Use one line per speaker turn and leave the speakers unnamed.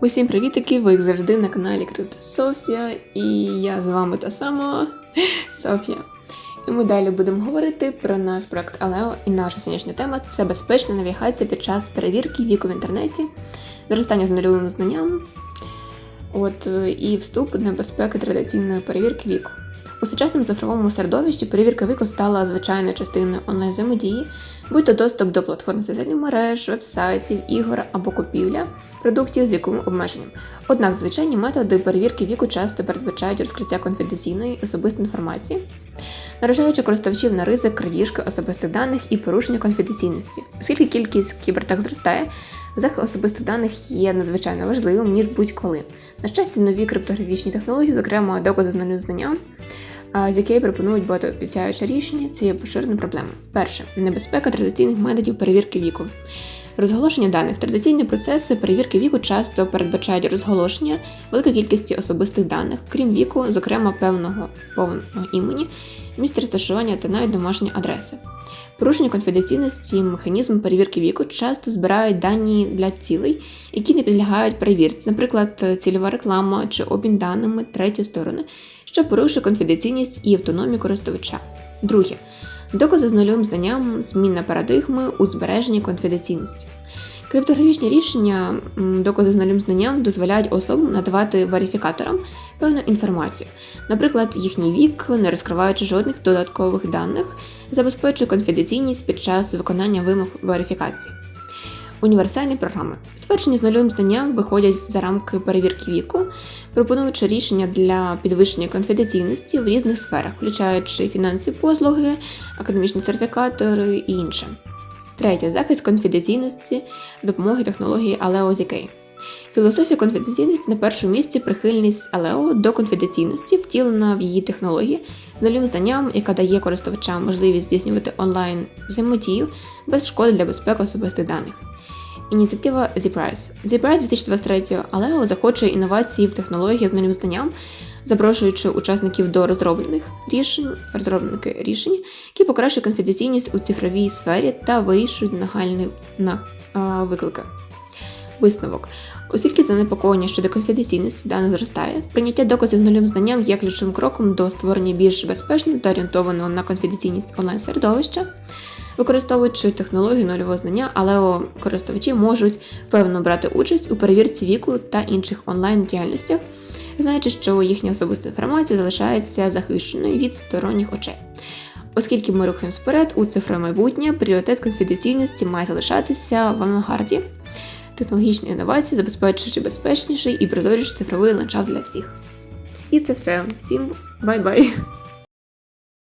Усім привітики! Ви як завжди на каналі Крипто Софія, і я з вами та сама Софія. І ми далі будемо говорити про наш проект Алео. І наша сьогоднішня тема це безпечна навігація під час перевірки віку в інтернеті, зростання з нульовим знанням, от, е, і вступ до небезпеки традиційної перевірки віку. У сучасному цифровому середовищі перевірка віку стала звичайною частиною онлайн-взаємодії, будь-то доступ до платформ соціальних мереж, вебсайтів, ігор або купівля продуктів з віковим обмеженням. Однак звичайні методи перевірки віку часто передбачають розкриття конфіденційної особистої інформації, наражаючи користувачів на ризик крадіжки особистих даних і порушення конфіденційності. Оскільки кількість кібертак зростає, захист особистих даних є надзвичайно важливим, ніж будь-коли. На щастя, нові криптографічні технології, зокрема докази знання з якої пропонують багатообіцяюче рішення, це є поширеною проблемою. Перше небезпека традиційних методів перевірки віку. Розголошення даних. Традиційні процеси перевірки віку часто передбачають розголошення великої кількості особистих даних, крім віку, зокрема певного повного імені, місця розташування та навіть домашні адреси. Порушення конфіденційності механізм перевірки віку часто збирають дані для цілей, які не підлягають перевірці, наприклад, цільова реклама чи обмін даними третьої сторони, що порушує конфіденційність і автономію користувача. Друге. Докази з нульовим знанням, зміна парадигми у збереженні конфіденційності. Криптографічні рішення, докази з нульовим знанням дозволяють особам надавати верифікаторам певну інформацію, наприклад, їхній вік, не розкриваючи жодних додаткових даних, забезпечує конфіденційність під час виконання вимог верифікації. Універсальні програми. Підтвердження з нульовим знанням виходять за рамки перевірки віку, пропонуючи рішення для підвищення конфіденційності в різних сферах, включаючи фінансові послуги, академічні сертифікатори і інше. Третє захист конфіденційності з допомогою технології Aleo ZK. Філософія конфіденційності на першому місці прихильність Aleo до конфіденційності, втілена в її технології з нульовим знанням, яка дає користувачам можливість здійснювати онлайн взаємодію без шкоди для безпеки особистих даних. Ініціатива ZPRISE. ZPRISE 2023 Aleo захочує інновації в технологіях з нульовим знанням, запрошуючи учасників до розроблених рішень, розробники рішень, які покращують конфіденційність у цифровій сфері та вирішують нагальні на, а, виклики. Висновок. Оскільки занепокоєння щодо конфіденційності даних зростає, прийняття доказів з нульовим знанням є ключовим кроком до створення більш безпечного та орієнтованого на конфіденційність онлайн-середовища. Використовуючи технологію нульового знання, але користувачі можуть певно брати участь у перевірці віку та інших онлайн-діяльностях, знаючи, що їхня особиста інформація залишається захищеною від сторонніх очей. Оскільки ми рухаємось вперед у цифрове майбутнє, пріоритет конфіденційності має залишатися в авангарді технологічні інновації, забезпечуючи безпечніший і прозоріший цифровий ландшафт для всіх. І це все. Всім бай-бай!